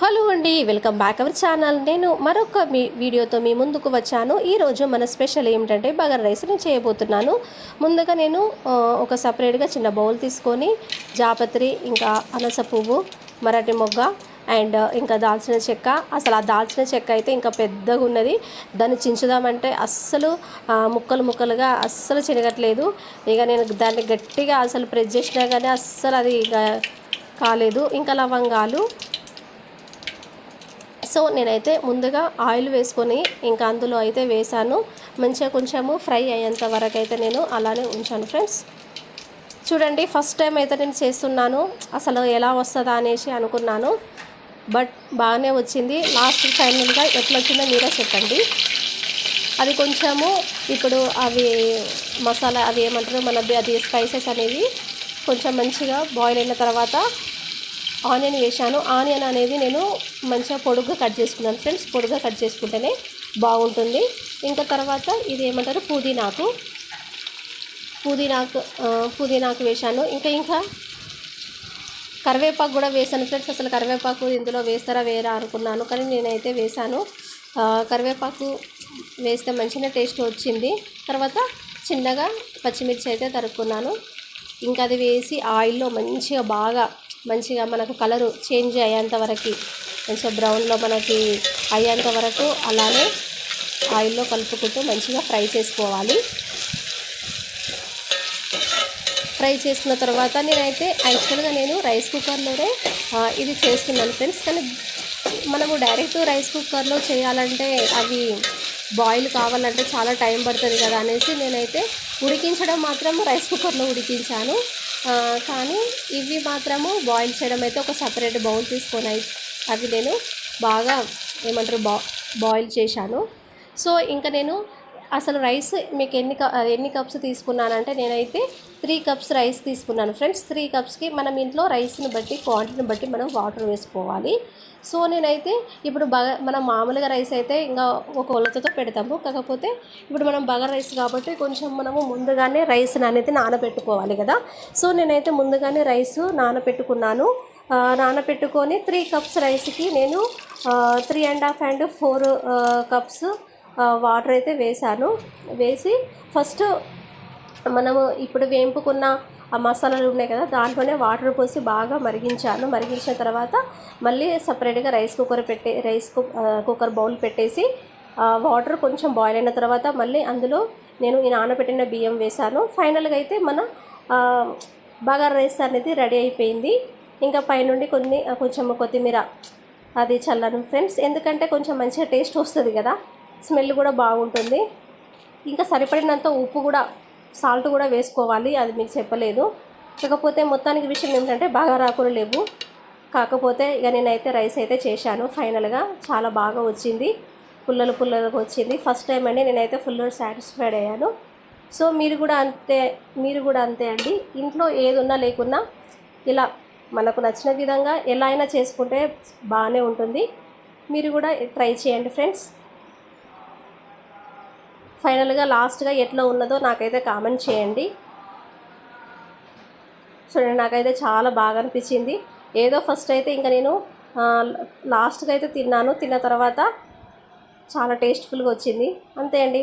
Hello అండి welcome back our channel. నేను మరొక మీ వీడియోతో మీ ముందుకు వచ్చాను. ఈరోజు మన స్పెషల్ ఏమిటంటే బగర్ రైస్ నేను చేయబోతున్నాను. ముందుగా నేను ఒక సపరేట్గా చిన్న బౌల్ తీసుకొని జాపత్రి ఇంకా అనస పువ్వు మరాఠీ మొగ్గ అండ్ ఇంకా దాల్చిన చెక్క. అసలు ఆ దాల్చిన చెక్క అయితే ఇంకా పెద్దగా ఉన్నది. దాన్ని చించుదామంటే అస్సలు ముక్కలు ముక్కలుగా అస్సలు చినగట్లేదు. ఇక నేను దాన్ని గట్టిగా అసలు ప్రెస్ చేసినా కానీ అస్సలు అది ఇక కాలేదు. ఇంకా లవంగాలు సో నేనైతే ముందుగా ఆయిల్ వేసుకొని ఇంకా అందులో అయితే వేసాను మంచిగా కొంచెము ఫ్రై అయ్యేంత వరకు అయితే నేను అలానే ఉంచాను ఫ్రెండ్స్. చూడండి ఫస్ట్ టైం అయితే నేను చేస్తున్నాను. అసలు ఎలా వస్తుందా అనేసి అనుకున్నాను. బట్ బాగానే వచ్చింది. లాస్ట్ ఫైనల్గా ఎట్లా వచ్చిందో మీరే చెప్పండి. అది కొంచెము ఇప్పుడు అవి మసాలా అవి ఏమంటారు మన అది స్పైసెస్ అనేవి కొంచెం మంచిగా బాయిల్ అయిన తర్వాత ఆనియన్ వేశాను. ఆనియన్ అనేది నేను మంచిగా పొడుగ్గా కట్ చేసుకున్నాను ఫ్రెండ్స్. పొడుగ్గా కట్ చేసుకుంటేనే బాగుంటుంది. ఇంకా తర్వాత ఇది ఏమంటారు? పుదీనాకు. పుదీనాకు పుదీనాకు వేశాను. ఇంకా ఇంకా కరివేపాకు కూడా వేసాను ఫ్రెండ్స్. అసలు కరివేపాకు ఇందులో వేస్తారా వేరా అనుకున్నాను. కానీ నేనైతే వేశాను. కరివేపాకు వేస్తే మంచిగా టేస్ట్ వచ్చింది. తర్వాత చిన్నగా పచ్చిమిర్చి అయితే తరుక్కున్నాను. ఇంకా అది వేసి ఆయిల్లో మంచిగా బాగా మంచిగా మనకు కలరు చేంజ్ అయ్యేంత వరకు మంచిగా బ్రౌన్లో మనకి అయ్యేంత వరకు అలానే ఆయిల్లో కలుపుకుంటూ మంచిగా ఫ్రై చేసుకోవాలి. ఫ్రై చేసుకున్న తర్వాత నేనైతే యాక్చువల్గా నేను రైస్ కుక్కర్లోనే ఇది చేస్తున్నాను ఫ్రెండ్స్. కానీ మనము డైరెక్ట్ రైస్ కుక్కర్లో చేయాలంటే అవి బాయిల్ కావాలంటే చాలా టైం పడుతుంది కదా అనేసి నేనైతే ఉడికించడం మాత్రం రైస్ కుక్కర్లో ఉడికించాను. కానీ ఇవి మాత్రము బాయిల్ చేయడం అయితే ఒక సపరేట్ బౌల్ తీసుకొని అవి నేను బాగా ఏమంటారు బా బాయిల్ చేశాను. సో ఇంకా నేను అసలు రైస్ మీకు ఎన్ని క ఎన్ని కప్స్ తీసుకున్నానంటే నేనైతే త్రీ కప్స్ రైస్ తీసుకున్నాను. ఫ్రెండ్స్ త్రీ కప్స్కి మనం ఇంట్లో రైస్ని బట్టి క్వాంటిటీని బట్టి మనం వాటర్ వేసుకోవాలి. సో నేనైతే ఇప్పుడు బగ మనం మామూలుగా రైస్ అయితే ఇంకా ఒక కొలతతో పెడతాము. కాకపోతే ఇప్పుడు మనం బగర్ రైస్ కాబట్టి కొంచెం మనము ముందుగానే రైస్ అనేది నానబెట్టుకోవాలి కదా. సో నేనైతే ముందుగానే రైస్ నానబెట్టుకున్నాను. నానబెట్టుకొని త్రీ కప్స్ రైస్కి నేను three and half and four cups water అయితే వేసాను వేసి ఫస్ట్ మనము ఇప్పుడు వేంపుకున్న ఆ మసాలాలు ఉన్నాయి కదా దాంట్లోనే వాటర్ పోసి బాగా మరిగించాను. మరిగించిన తర్వాత మళ్ళీ సపరేట్గా రైస్ కుక్కర్ పెట్టే రైస్ కుక్కర్ బౌల్ పెట్టేసి వాటర్ కొంచెం బాయిల్ అయిన తర్వాత మళ్ళీ అందులో నేను ఈ నానబెట్టిన బియ్యం వేశాను. ఫైనల్గా అయితే మన ఆ, బగారా రైస్ అనేది రెడీ అయిపోయింది. ఇంకా పైనుండి కొన్ని కొంచెం కొత్తిమీర అది చల్లను. ఫ్రెండ్స్ ఎందుకంటే కొంచెం మంచిగా టేస్ట్ వస్తుంది కదా. స్మెల్ కూడా బాగుంటుంది. ఇంకా సరిపడినంత ఉప్పు కూడా సాల్ట్ కూడా వేసుకోవాలి అది మీకు చెప్పలేదు. కాకపోతే మొత్తానికి విషయం ఏమిటంటే బాగా రాకులు లేవు. కాకపోతే ఇక నేనైతే రైస్ అయితే చేశాను. ఫైనల్గా చాలా బాగా వచ్చింది. పుల్లలు పుల్లలకు వచ్చింది. ఫస్ట్ టైం అండి నేనైతే ఫుల్ సాటిస్ఫైడ్ అయ్యాను. సో మీరు కూడా అంతే మీరు కూడా అంతే అండి. ఇంట్లో ఏదున్నా లేకున్నా ఇలా మనకు నచ్చిన విధంగా ఎలా అయినా చేసుకుంటే బాగానే ఉంటుంది. మీరు కూడా ట్రై చేయండి ఫ్రెండ్స్. ఫైనల్గా లాస్ట్గా ఎట్లా ఉన్నదో నాకైతే కామెంట్ చేయండి. చూడండి నాకైతే చాలా బాగా అనిపించింది. ఏదో ఫస్ట్ అయితే ఇంకా నేను లాస్ట్గా అయితే తిన్నాను. తిన్న తర్వాత చాలా టేస్ట్ఫుల్గా వచ్చింది. అంతే అండి.